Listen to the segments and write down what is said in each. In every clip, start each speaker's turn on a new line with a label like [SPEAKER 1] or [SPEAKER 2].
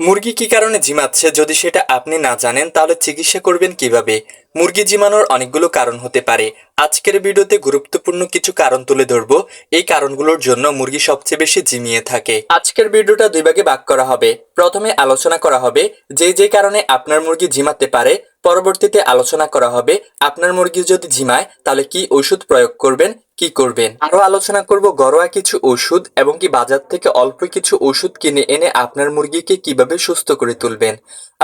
[SPEAKER 1] মুরগি কি কারণে ঝিমাচ্ছে যদি সেটা আপনি না জানেন, তাহলে চিকিৎসা করবেন কীভাবে? মুরগি ঝিমানোর অনেকগুলো কারণ হতে পারে। আজকের ভিডিওতে গুরুত্বপূর্ণ কিছু কারণ তুলে ধরবো। এই কারণগুলোর জন্য মুরগি সবচেয়ে বেশি জিমিয়ে থাকে। আজকের ভিডিওটা দুই ভাগে ভাগ করা হবে। প্রথমে আলোচনা করা হবে যে যে কারণে আপনার মুরগি ঝিমাতে পারে। পরবর্তীতে আলোচনা করা হবে, আপনার মুরগি যদি ঝিমায় তাহলে কি ওষুধ প্রয়োগ করবেন? কি করবেন? আরও আলোচনা করব ঘরোয়া কিছু ওষুধ এবং কি বাজার থেকে অল্প কিছু ওষুধ কিনে এনে আপনার মুরগিকে কীভাবে সুস্থ করে তুলবেন।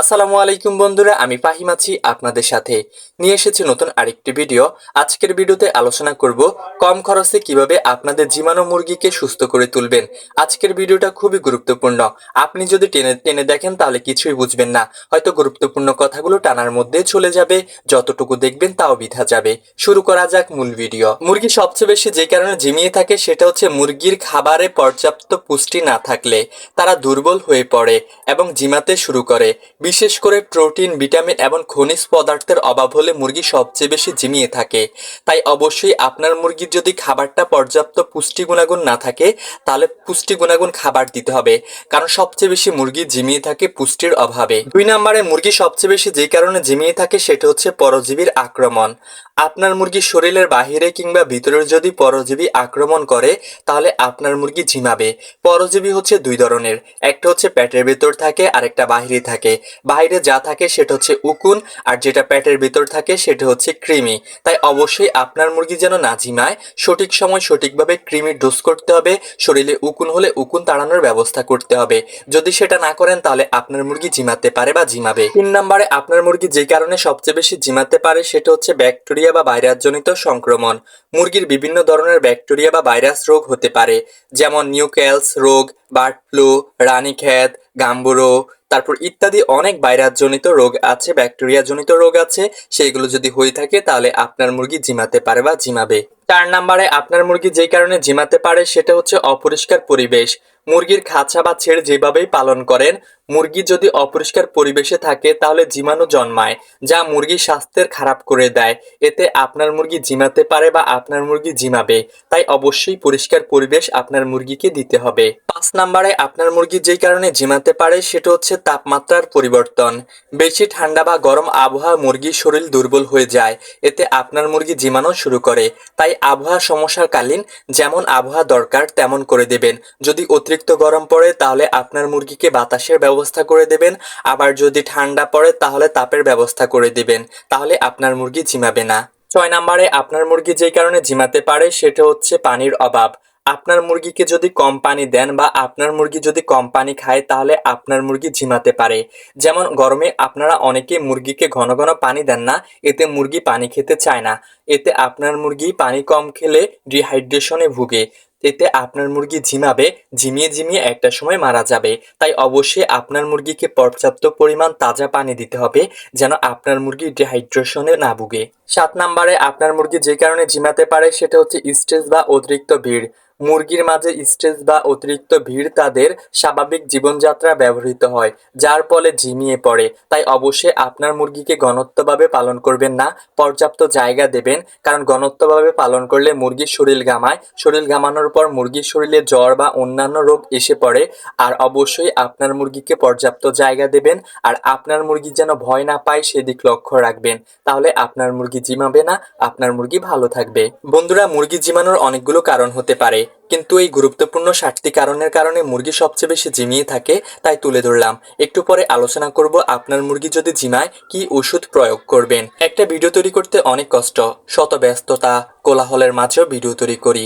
[SPEAKER 1] আসসালামু আলাইকুম বন্ধুরা, আমি ফাহিম আছি আপনাদের সাথে। নিয়ে এসেছি নতুন আরেকটি ভিডিও। আজকের ভিডিওতে আলোচনা করব কম খরচে কীভাবে আপনাদের জীবাণু মুরগিকে সুস্থ করে তুলবেন। আজকের ভিডিওটা খুবই গুরুত্বপূর্ণ। আপনি যদি টেনে টেনে দেখেন তাহলে কিছুই বুঝবেন না। হয়তো গুরুত্বপূর্ণ কথাগুলো টানার মধ্যে চলে যাবে, যতটুকু দেখবেন তাও বিধা যাবে। শুরু করা যাক মূল ভিডিও। মুরগি সবচেয়ে বেশি যে কারণে ঝিমিয়ে থাকে সেটা হচ্ছে মুরগির খাবারে পর্যাপ্ত পুষ্টি না থাকলে তারা দুর্বল হয়ে পড়ে এবং ঝিমাতে শুরু করে। বিশেষ করে প্রোটিন, ভিটামিন এবং খনিজ পদার্থের অভাব হলে মুরগি সবচেয়ে বেশি ঝিমিয়ে থাকে। তাই অবশ্যই আপনার মুরগির যদি খাবারটা পর্যাপ্ত পুষ্টি গুণাগুণ না থাকে, তাহলে পুষ্টি গুণাগুণ খাবার দিতে হবে। কারণ সবচেয়ে বেশি মুরগি ঝিমিয়ে থাকে পুষ্টির অভাবে। দুই নম্বরে মুরগি সবচেয়ে বেশি যে কারণে ঝিমিয়ে থাকে সেটা হচ্ছে পরজীবীর আক্রমণ। আপনার মুরগি শরীরের বাহিরে কিংবা ভিতরের যদি পরজীবী আক্রমণ করে, তাহলে আপনার মুরগি ঝিমাবে। পরজীবী হচ্ছে দুই ধরনের। একটা হচ্ছে পেটের ভেতর থাকে আর একটা বাহিরে থাকে। বাইরে যা থাকে সেটা হচ্ছে উকুন, আর যেটা পেটের ভেতর থাকে সেটা হচ্ছে কৃমি। তাই অবশ্যই আপনার মুরগি যেন না ঝিমায়, সঠিক সময় সঠিকভাবে কৃমির ডোজ করতে হবে। শরীরে উকুন হলে উকুন তাড়ানোর ব্যবস্থা করতে হবে। যদি সেটা না করেন, তাহলে আপনার মুরগি ঝিমাতে পারে বা ঝিমাবে। তিন নম্বরে, আপনার মুরগি যে কারণে সবচেয়ে বেশি ঝিমাতে পারে, সেটা হচ্ছে ব্যাকটেরিয়া বা ভাইরাসজনিত সংক্রমণ। মুরগির বিভিন্ন ধরনের ব্যাকটেরিয়া বা ভাইরাস রোগ হতে পারে, যেমন নিউক্যালস রোগ, বার্ড ফ্লু রানীক্ষেত গাম্বুরো তারপর ইত্যাদি অনেক ভাইরাসজনিত রোগ আছে ব্যাকটেরিয়া জনিত রোগ আছে, সেইগুলো যদি হয়ে থাকে তাহলে আপনার মুরগি ঝিমাতে পারে বা ঝিমাবে চার নম্বরে আপনার মুরগি যেই কারণে ঝিমাতে পারে সেটা হচ্ছে অপরিষ্কার পরিবেশ। মুরগির খাঁচা বা ছেড় যেভাবেই পালন করেন, মুরগি যদি অপরিষ্কার পরিবেশে থাকে তাহলে জীবাণু জন্মায়, যা মুরগির স্বাস্থ্যের খারাপ করে দেয়। এতে আপনার মুরগি জিমাতে পারে বা আপনার মুরগি জিমাবে, তাই অবশ্যই পরিষ্কার পরিবেশ আপনার মুরগিকে দিতে হবে। পাঁচ নাম্বারে আপনার মুরগি যেই কারণে জিমাতে পারে সেটা হচ্ছে তাপমাত্রার পরিবর্তন। বেশি ঠান্ডা বা গরম আবহাওয়া মুরগির শরীর দুর্বল হয়ে যায়, এতে আপনার মুরগি জিমানো শুরু করে। তাই আবহাওয়া সমস্যার কালীন যেমন আবহাওয়া দরকার তেমন করে দেবেন। যদি অতিরিক্ত গরম পড়ে তাহলে আপনার মুরগিকে বাতাসের ব্যবস্থা করে দেবেন। আবার যদি ঠান্ডা পড়ে তাহলে তাপের ব্যবস্থা করে দেবেন। তাহলে আপনার মুরগি জিমাবে না। ছয় নম্বরে, আপনার মুরগি যেই কারণে ঝিমাতে পারে সেটা হচ্ছে পানির অভাব। আপনার মুরগিকে যদি কম পানি দেন বা আপনার মুরগি যদি কম পানি খায়, তাহলে আপনার মুরগি ঝিমাতে পারে। যেমন গরমে আপনারা অনেকে মুরগিকে ঘন ঘন পানি দেন না, এতে মুরগি পানি খেতে চায় না। এতে আপনার মুরগি পানি কম খেলে ডিহাইড্রেশনে ভুগে। এতে আপনার মুরগি ঝিমাবে ঝিমিয়ে ঝিমিয়ে একটা সময় মারা যাবে। তাই অবশ্যই আপনার মুরগিকে পর্যাপ্ত পরিমাণ তাজা পানি দিতে হবে, যেন আপনার মুরগি ডিহাইড্রেশনে না ভুগে। সাত নম্বরে আপনার মুরগি যে কারণে ঝিমাতে পারে, সেটা হচ্ছে স্ট্রেস বা অতিরিক্ত ভিড়। মুরগির মাঝে স্ট্রেস বা অতিরিক্ত ভিড় তাদের স্বাভাবিক জীবনযাত্রা ব্যবহৃত হয়, যার ফলে ঝিমিয়ে পড়ে। তাই অবশ্যই আপনার মুরগিকে ঘনত্বভাবে পালন করবেন না, পর্যাপ্ত জায়গা দেবেন, কারণ ঘনত্বভাবে পালন করলে মুরগির শরীর ঘামায়। শরীর ঘামানোর পর মুরগির শরীরে জ্বর বা অন্যান্য রোগ এসে পড়ে, আর অবশ্যই আপনার মুরগিকে পর্যাপ্ত জায়গা দেবেন, আর আপনার মুরগি যেন ভয় না পায় সেদিক লক্ষ্য রাখবেন। তাহলে আপনার মুরগি জিমাবে না, আপনার মুরগি ভালো থাকবে। বন্ধুরা, মুরগি জিমানোর অনেকগুলো কারণ হতে পারে। কিন্তু এই গুরুত্বপূর্ণ ষাটটি কারণের কারণে মুরগি সবচেয়ে বেশি জিমিয়ে থাকে, তাই তুলে ধরলাম। একটু পরে আলোচনা করব আপনার মুরগি যদি জিমায় কি ওষুধ প্রয়োগ করবেন? একটা ভিডিও তৈরি করতে অনেক কষ্ট শত ব্যস্ততা কোলাহলের মাঝেও ভিডিও তৈরি করি।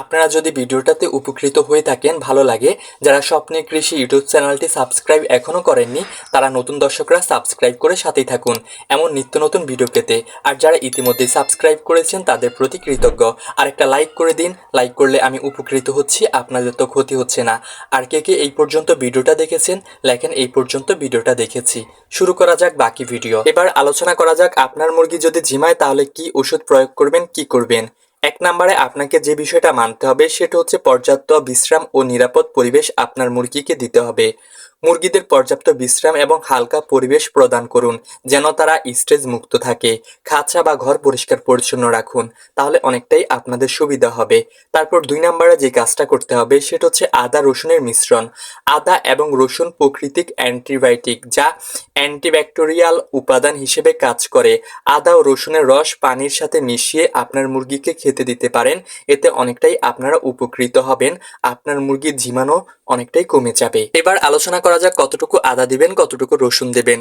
[SPEAKER 1] আপনারা যদি ভিডিওটাতে উপকৃত হয়ে থাকেন, ভালো লাগে, যারা স্বপ্নে কৃষি ইউটিউব চ্যানেলটি সাবস্ক্রাইব এখনও করেননি, তারা নতুন দর্শকরা সাবস্ক্রাইব করে সাথেই থাকুন। এমন নিত্য নতুন ভিডিও পেতে। আর যারা ইতিমধ্যে সাবস্ক্রাইব করেছেন, তাদের প্রতি কৃতজ্ঞ। আর একটা লাইক করে দিন। লাইক করলে আমি উপকৃত হচ্ছি, আপনাদের তো ক্ষতি হচ্ছে না। আর কে কে এই পর্যন্ত ভিডিওটা দেখেছেন, লেখেন, এই পর্যন্ত ভিডিওটা দেখেছি। শুরু করা যাক বাকি ভিডিও। এবার আলোচনা করা যাক, আপনার মুরগি যদি ঝিমায় তাহলে কি ওষুধ প্রয়োগ করবেন, কি করবেন? এক নম্বরে আপনাকে যে বিষয়টা মানতে হবে সেটা হচ্ছে পর্যাপ্ত বিশ্রাম ও নিরাপদ পরিবেশ আপনার মুরগিকে দিতে হবে। মুরগিদের পর্যাপ্ত বিশ্রাম এবং হালকা পরিবেশ প্রদান করুন, যেন তারা স্ট্রেস মুক্ত থাকে। খাঁচা বা ঘর পরিষ্কার পরিচ্ছন্ন রাখুন, তাহলে অনেকটাই আপনাদের সুবিধা হবে। তারপর দুই নম্বরে যে কাজটা করতে হবে, সেটা হচ্ছে আদা রসুনের মিশ্রণ। আদা এবং রসুন প্রাকৃতিক অ্যান্টিবায়োটিক, যা অ্যান্টিব্যাকটেরিয়াল উপাদান হিসেবে কাজ করে। আদা ও রসুনের রস পানির সাথে মিশিয়ে আপনার মুরগিকে খেতে দিতে পারেন, এতে অনেকটাই আপনারা উপকৃত হবেন, আপনার মুরগির জীবাণু অনেকটাই কমে যাবে। এবার আলোচনা করা যাক কতটুকু আদা দিবেন কতটুকু রসুন দেবেন।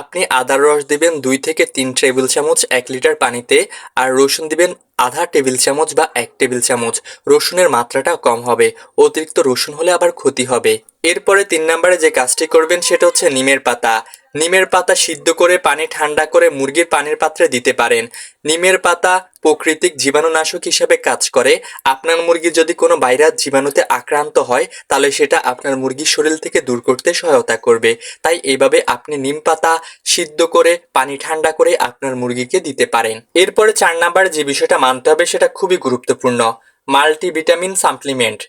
[SPEAKER 1] আপনি আদার রস দিবেন দুই থেকে তিন টেবিল চামচ, এক লিটার পানিতে, আর রসুন দিবেন আধা টেবিল চামচ বা এক টেবিল চামচ। রসুনের মাত্রাটা কম হবে, অতিরিক্ত রসুন হলে আবার ক্ষতি হবে। এরপরে তিন নম্বরে যে কাজটি করবেন সেটা হচ্ছে নিমের পাতা। নিমের পাতা সিদ্ধ করে পানি ঠান্ডা করে মুরগির পানির পাত্রে দিতে পারেন। নিমের পাতা প্রাকৃতিক জীবাণুনাশক হিসেবে কাজ করে। আপনার মুরগি যদি কোনো ভাইরাস জীবাণুতে আক্রান্ত হয়, তাহলে সেটা আপনার মুরগির শরীর থেকে দূর করতে সহায়তা করবে। তাই এইভাবে আপনি নিম পাতা সিদ্ধ করে, পানি ঠান্ডা করে আপনার মুরগিকে দিতে পারেন। এরপরে চার নাম্বার যে বিষয়টা মানতে হবে, সেটা খুবই গুরুত্বপূর্ণ, মাল্টিভিটামিন সাপ্লিমেন্ট।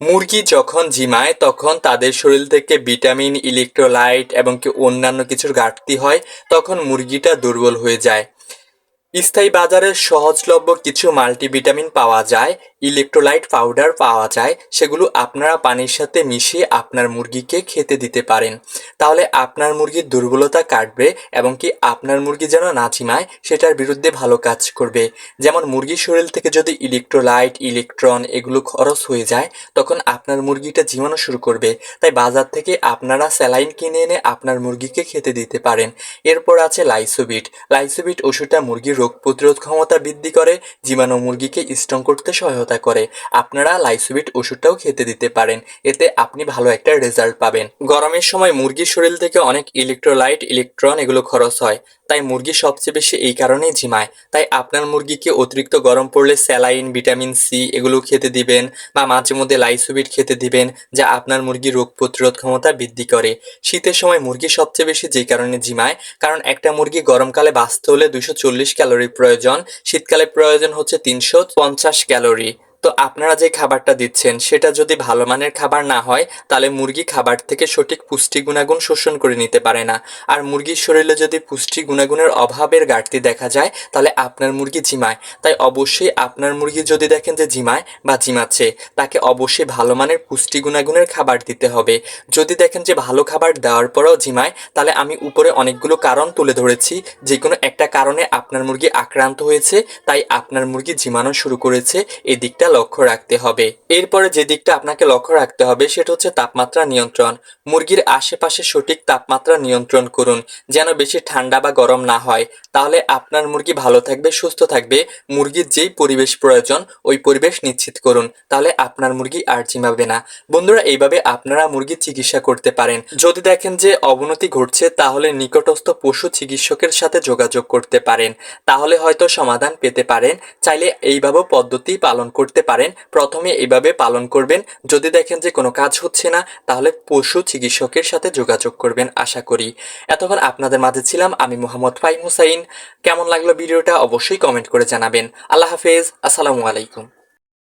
[SPEAKER 1] মুরগি যখন জিমায়, তখন তাদের শরীর থেকে ভিটামিন, ইলেকট্রোলাইট এবং কি অন্যান্য কিছুর ঘাটতি হয়, তখন মুরগিটা দুর্বল হয়ে যায়। স্থায়ী বাজারে সহজলভ্য কিছু মাল্টিভিটামিন পাওয়া যায়, ইলেকট্রোলাইট পাউডার পাওয়া যায়, সেগুলো আপনারা পানির সাথে মিশিয়ে আপনার মুরগিকে খেতে দিতে পারেন। তাহলে আপনার মুরগির দুর্বলতা কাটবে এবং কি আপনার মুরগি যেন না ঝিমায় সেটার বিরুদ্ধে ভালো কাজ করবে। যেমন মুরগির শরীর থেকে যদি ইলেকট্রোলাইট, ইলেকট্রন এগুলো খরচ হয়ে যায়, তখন আপনার মুরগিটা ঝিমানো শুরু করবে। তাই বাজার থেকে আপনারা স্যালাইন কিনে এনে আপনার মুরগিকে খেতে দিতে পারেন। এরপর আছে লাইসোবিট। লাইসোবিট ওষুধটা মুরগির রোগ প্রতিরোধ ক্ষমতা বৃদ্ধি করে, জীবাণু মুরগিকে স্ট্রং করতে সহায়তা করে। আপনারা লাইসোবিট ওষুধটাও খেতে দিতে পারেন। এতে আপনি ভালো একটা রেজাল্ট পাবেন। গরমের সময় মুরগির শরীর থেকে অনেক ইলেকট্রোলাইট ইলেকট্রন এগুলো খরচ হয়। তাই মুরগি সবচেয়ে বেশি এই কারণেই ঝিমায়। তাই আপনার মুরগিকে অতিরিক্ত গরম পড়লে স্যালাইন ভিটামিন সি এগুলো খেতে দিবেন বা মাঝে মধ্যে লাইসোবিট খেতে দিবেন, যা আপনার মুরগির রোগ প্রতিরোধ ক্ষমতা বৃদ্ধি করে। শীতের সময় মুরগি সবচেয়ে বেশি যে কারণে ঝিমায়, কারণ একটা মুরগি গরমকালে বাঁচতে হলে দুশো চল্লিশ প্রয়োজন। শীতকালে প্রয়োজন হচ্ছে তিনশো পঞ্চাশ ক্যালোরি। তো আপনারা যে খাবারটা দিচ্ছেন, সেটা যদি ভালো মানের খাবার না হয়, তাহলে মুরগি খাবার থেকে সঠিক পুষ্টি গুণাগুণ শোষণ করে নিতে পারে না। আর মুরগির শরীরে যদি পুষ্টি গুণাগুণের অভাবের ঘাটতি দেখা যায়, তাহলে আপনার মুরগি ঝিমায়। তাই অবশ্যই আপনার মুরগি যদি দেখেন যে ঝিমায় বা ঝিমাচ্ছে, তাকে অবশ্যই ভালো মানের পুষ্টি গুণাগুণের খাবার দিতে হবে। যদি দেখেন যে ভালো খাবার দেওয়ার পরেও ঝিমায়, তাহলে আমি উপরে অনেকগুলো কারণ তুলে ধরেছি। যে কোনো একটা কারণে আপনার মুরগি আক্রান্ত হয়েছে, তাই আপনার মুরগি ঝিমানো শুরু করেছে। এই দিকটা লক্ষ্য রাখতে হবে। এরপরে যে দিকটা আপনাকে লক্ষ্য রাখতে হবে সেটা হচ্ছে তাপমাত্রা নিয়ন্ত্রণ। মুরগির আশেপাশে সঠিক তাপমাত্রা নিয়ন্ত্রণ করুন, যেন বেশি ঠান্ডা বা গরম না হয়। তাহলে আপনার মুরগি ভালো থাকবে, সুস্থ থাকবে। মুরগির যেই পরিবেশ প্রয়োজন, ওই পরিবেশ নিশ্চিত করুন। তাহলে আপনার মুরগি আর ঝিমাবে না। বন্ধুরা, এইভাবে আপনারা মুরগির চিকিৎসা করতে পারেন। যদি দেখেন যে অবনতি ঘটছে, তাহলে নিকটস্থ পশু চিকিৎসকের সাথে যোগাযোগ করতে পারেন। তাহলে হয়তো সমাধান পেতে পারেন। চাইলে এইভাবে পদ্ধতি পালন করতে পারেন, প্রথমে এভাবে পালন করবেন। যদি দেখেন যে কোনো কাজ হচ্ছে না, তাহলে পশু চিকিৎসকের সাথে যোগাযোগ করবেন, আশা করি। এতক্ষণ আপনাদের মাঝে ছিলাম আমি মোহাম্মদ ফাইম হুসাইন। কেমন লাগল ভিডিওটা অবশ্যই কমেন্ট করে জানাবেন। আল্লাহ হাফেজ, আসসালামু আলাইকুম।